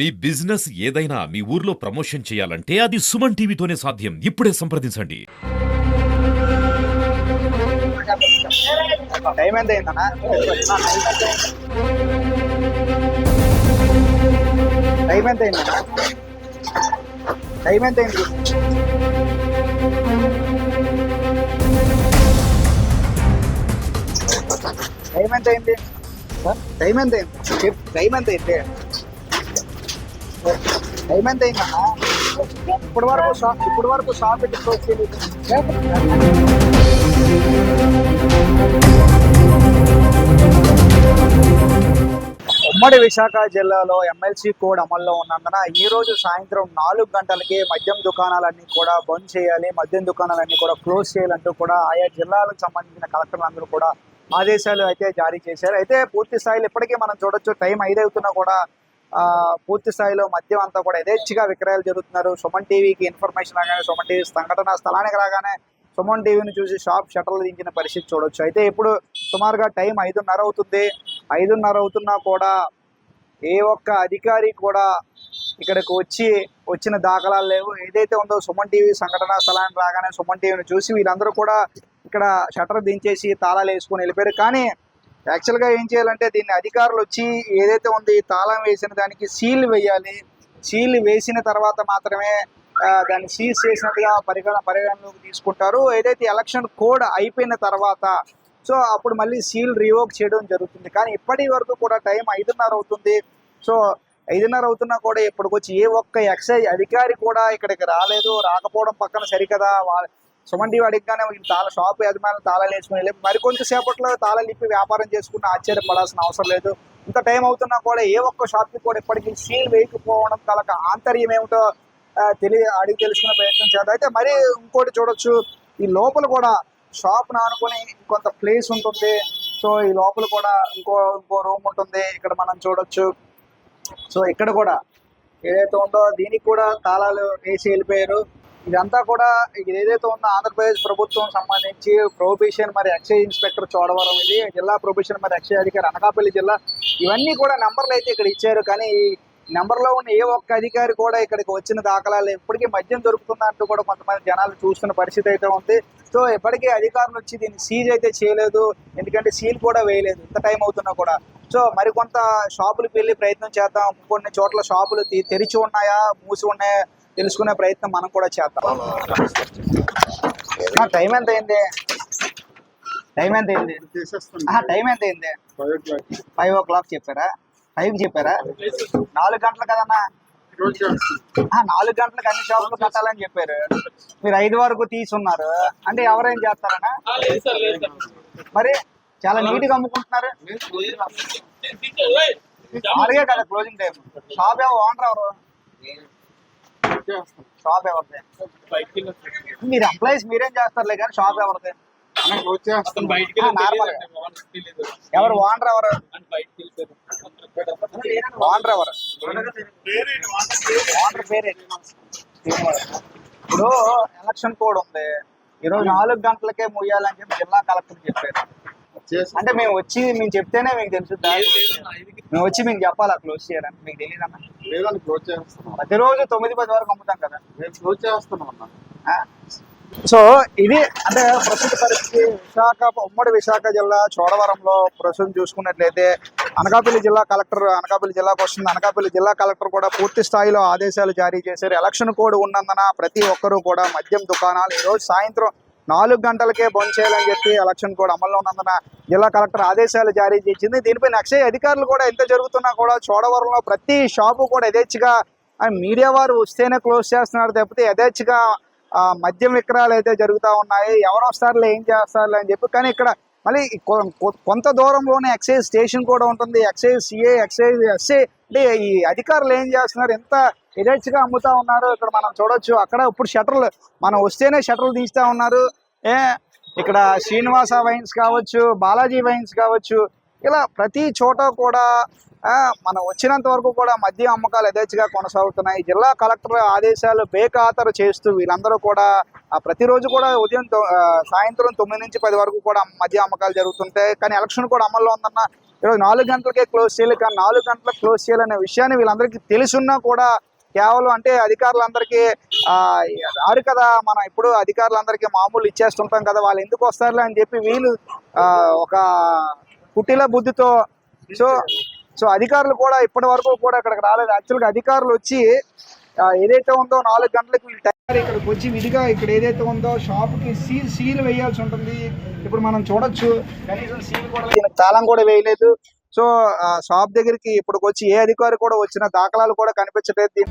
మీ business ఏదైనా మీ ఊర్లో promotion చేయాలంటే అది సుమన్ టీవీతోనే సాధ్యం. ఇప్పుడే సంప్రదించండి. టైం ఎంత టైం ఎంత అయింది? టైం ఎంత అయింది? టైం ఎంత అయింది? టైం ఎంత అయింది? టైం ఎంత అయిందన్నా ఇప్పటి వరకు షాప్ ఇప్పటి వరకు షాప్ ఉమ్మడి విశాఖ జిల్లాలో ఎమ్మెల్సీ కోడ్ అమల్లో ఉన్నందున ఈ రోజు సాయంత్రం నాలుగు గంటలకి మద్యం దుకాణాలన్నీ కూడా బంద్ చేయాలి మద్యం దుకాణాలన్నీ కూడా క్లోజ్ చేయాలంటూ కూడా ఆయా జిల్లాలకు సంబంధించిన కలెక్టర్లందరూ కూడా ఆదేశాలు అయితే జారీ చేశారు. అయితే పూర్తి స్థాయిలో ఇప్పటికీ మనం చూడొచ్చు టైం ఐదు అవుతున్నా కూడా పూర్తి స్థాయిలో మద్యం అంతా కూడా యథేచ్ఛగా విక్రయాలు జరుగుతున్నారు. సుమన్ టీవీకి ఇన్ఫర్మేషన్ రాగానే సుమన్ టీవీ సంఘటన స్థలానికి రాగానే సుమన్ టీవీని చూసి షాప్ షటర్లు దించిన పరిస్థితి చూడొచ్చు. అయితే ఇప్పుడు సుమారుగా టైం ఐదున్నర అవుతుంది. ఐదున్నర అవుతున్నా కూడా ఏ ఒక్క అధికారి కూడా ఇక్కడికి వచ్చి వచ్చిన దాఖలాలు లేవు. ఏదైతే ఉందో సుమన్ టీవీ సంఘటన స్థలానికి రాగానే సుమన్ టీవీని చూసి వీళ్ళందరూ కూడా ఇక్కడ షటర్ దించేసి తాళాలు వేసుకొని వెళ్ళిపోయారు. కానీ యాక్చువల్గా ఏం చేయాలంటే దీన్ని అధికారులు వచ్చి ఏదైతే ఉంది తాళం వేసిన దానికి సీల్ వేయాలి. సీల్ వేసిన తర్వాత మాత్రమే దాన్ని సీజ్ చేసినట్టుగా పరిగణ పరిగణలోకి తీసుకుంటారు. ఏదైతే ఎలక్షన్ కోడ్ అయిపోయిన తర్వాత సో అప్పుడు మళ్ళీ సీల్ రివోక్ చేయడం జరుగుతుంది. కానీ ఇప్పటి వరకు కూడా టైం ఐదున్నర అవుతుంది. సో ఐదున్నర అవుతున్నా కూడా ఇప్పటికొచ్చి ఏ ఒక్క ఎక్సైజ్ అధికారి కూడా ఇక్కడికి రాలేదు. రాకపోవడం పక్కన సరికదా. వా- సుమన్ టీవీ అడిగగానే తాళ షాప్ యజమానులు తాళాలు వేసుకుని వెళ్ళి మరికొంతసేపట్లో తాళాలు ఇప్పి వ్యాపారం చేసుకుని ఆశ్చర్యపడాల్సిన అవసరం లేదు. ఇంత టైం అవుతున్నా కూడా ఏ ఒక్క షాప్కి కూడా ఇప్పటికీ సీల్ వేయకపోవడం కలక ఆంతర్యం ఏమిటో తెలియ అడిగి తెలుసుకునే ప్రయత్నం చేద్దాం. అయితే మరి ఇంకోటి చూడొచ్చు. ఈ లోపల కూడా షాప్ ఆనుకొని కొంత ప్లేస్ ఉంటుంది. సో ఈ లోపల కూడా ఇంకో ఇంకో రూమ్ ఉంటుంది. ఇక్కడ మనం చూడొచ్చు. సో ఇక్కడ కూడా ఏదైతే ఉందో దీనికి కూడా తాళాలు వేసి వెళ్ళిపోయారు. ఇదంతా కూడా ఇది ఏదైతే ఉందో ఆంధ్రప్రదేశ్ ప్రభుత్వం సంబంధించి ప్రొబిషన్ మరి ఎక్సైజ్ ఇన్స్పెక్టర్ చోడవరం ఇది జిల్లా ప్రొబిషన్ మరి ఎక్సైజ్ అధికారి అనకాపల్లి జిల్లా. ఇవన్నీ కూడా నెంబర్లు అయితే ఇక్కడ ఇచ్చారు. కానీ ఈ నెంబర్లో ఉన్న ఏ ఒక్క అధికారి కూడా ఇక్కడికి వచ్చిన దాఖలాలు ఇప్పటికీ మద్యం దొరుకుతుందంటూ కూడా కొంతమంది జనాలు చూస్తున్న పరిస్థితి అయితే ఉంది. సో ఇప్పటికీ అధికారులు వచ్చి దీన్ని సీజ్ అయితే చేయలేదు. ఎందుకంటే సీల్ కూడా వేయలేదు. ఇంత టైం అవుతున్నా కూడా. సో మరికొంత షాపులకు వెళ్ళి ప్రయత్నం చేద్దాం. కొన్ని చోట్ల షాపులు తెరిచి ఉన్నాయా? మూసి ఉన్నాయా? తెలుసుకునే ప్రయత్నం మనం కూడా చేద్దాం. టైం ఎంత అయింది? టైం ఎంత అయింది? టైం ఎంత అయింది? Five o'clock. చెప్పారా? ఫైవ్ చెప్పారా? నాలుగు గంటలు కదన్నా ఆ, నాలుగు గంటలకు అన్ని షాపులు కట్టాలని చెప్పారు. మీరు ఐదు వరకు తీసున్నారు అంటే ఎవరేం చేస్తారనా మరి చాలా నీట్గా అమ్ముకుంటున్నారు అలాగే కదా క్లోజింగ్ టైం షాప్ ఓనర్ ఎవరు? షాప్ ఎవరిది మీరు ఎంప్లాయీస్ మీరేం చేస్తారులే కానీ షాప్ ఎవరిది. ఎవరు ఓనర్ ఎవరు ఓనర్ ఎవరు? ఓనర్ పేరేంటి ఇప్పుడు ఎలక్షన్ కోడ్ ఉంది. ఈరోజు నాలుగు గంటలకే ముయ్యాలని చెప్పి జిల్లా కలెక్టర్ చెప్పారు. అంటే మేము వచ్చి మేము చెప్తేనే మీకు తెలుసుద్దా మేము వచ్చి మీకు చెప్పాలా క్లోజ్ చేయడానికి? మీకు తెలియదన్నా లేదని క్లోజ్ చేస్తున్నాం. ప్రతిరోజు తొమ్మిది పది వరకు అమ్ముతాం కదా? మేము క్లోజ్ చేస్తున్నాం అన్న? సో ఇది అంటే ప్రస్తుత పరిస్థితి విశాఖ ఉమ్మడి విశాఖ జిల్లా చోడవరంలో ప్రస్తుతం చూసుకున్నట్లయితే అనకాపల్లి జిల్లా కలెక్టర్ అనకాపల్లి జిల్లాకు వస్తుంది. అనకాపల్లి జిల్లా కలెక్టర్ కూడా పూర్తి స్థాయిలో ఆదేశాలు జారీ చేశారు. ఎలక్షన్ కోడ్ ఉన్నందున ప్రతి ఒక్కరూ కూడా మద్యం దుకాణాలు ఈరోజు సాయంత్రం నాలుగు గంటలకే బంద్ చేయాలని చెప్పి ఎలక్షన్ కోడ్ అమల్లో ఉన్నందున జిల్లా కలెక్టర్ ఆదేశాలు జారీ చేసింది. దీనిపై అక్షయ అధికారులు కూడా ఎంత జరుగుతున్నా కూడా చోడవరంలో ప్రతి షాపు కూడా యథేచ్ఛగా మీడియా వారు వస్తేనే క్లోజ్ చేస్తున్నారు తప్పితే యథేచ్ఛగా ఆ, మద్యం విక్రయాలు అయితే జరుగుతూ ఉన్నాయి. ఎవరు వస్తారులే ఏం చేస్తారులే అని చెప్పి కానీ ఇక్కడ మళ్ళీ కొ- కొంత దూరంలోనే ఎక్సైజ్ స్టేషన్ కూడా ఉంటుంది. ఎక్సైజ్ సిఏ ఎక్సైజ్ ఎస్ఏ అంటే ఈ అధికారులు ఏం చేస్తున్నారు ఎంత యథేచ్ఛగా అమ్ముతా ఉన్నారు ఇక్కడ మనం చూడొచ్చు. అక్కడ ఇప్పుడు షటర్లు మనం వస్తేనే షటర్లు తీస్తూ ఉన్నారు. ఏ ఇక్కడ శ్రీనివాస వైన్స్ కావచ్చు బాలాజీ వైన్స్ కావచ్చు ఇలా ప్రతి చోట కూడా మనం వచ్చినంత వరకు కూడా మద్యం అమ్మకాలు యథేచ్ఛగా కొనసాగుతున్నాయి. జిల్లా కలెక్టర్ ఆదేశాలు బేఖాతరు చేస్తూ వీళ్ళందరూ కూడా ప్రతిరోజు కూడా ఉదయం సాయంత్రం తొమ్మిది నుంచి పది వరకు కూడా మద్యం అమ్మకాలు జరుగుతుంటాయి. కానీ ఎలక్షన్ కూడా అమల్లో ఉందన్న ఈరోజు నాలుగు గంటలకే క్లోజ్ చేయాలి కానీ నాలుగు గంటలకు క్లోజ్ చేయాలనే విషయాన్ని వీళ్ళందరికీ తెలుసున్నా కూడా కేవలం అంటే అధికారులందరికీ రారు కదా మనం ఇప్పుడు అధికారులందరికీ మామూలు ఇచ్చేస్తుంటాం కదా వాళ్ళు ఎందుకు వస్తారులే అని చెప్పి వీళ్ళు ఆ, ఒక కుటిల బుద్ధితో సో సో అధికారులు కూడా ఇప్పటి వరకు కూడా ఇక్కడికి రాలేదు. యాక్చువల్గా అధికారులు వచ్చి ఏదైతే ఉందో నాలుగు గంటలకు వీళ్ళు టైం ఇక్కడికి వచ్చి విధిగా ఇక్కడ ఏదైతే ఉందో షాప్కి సీల్ సీల్ వేయాల్సి ఉంటుంది. ఇప్పుడు మనం చూడొచ్చు కనీసం సీల్ కూడా తాళం కూడా వేయలేదు. సో ఆ షాప్ దగ్గరికి ఇప్పటికి వచ్చి ఏ అధికారి కూడా వచ్చిన దాఖలాలు కూడా కనిపించలేదు.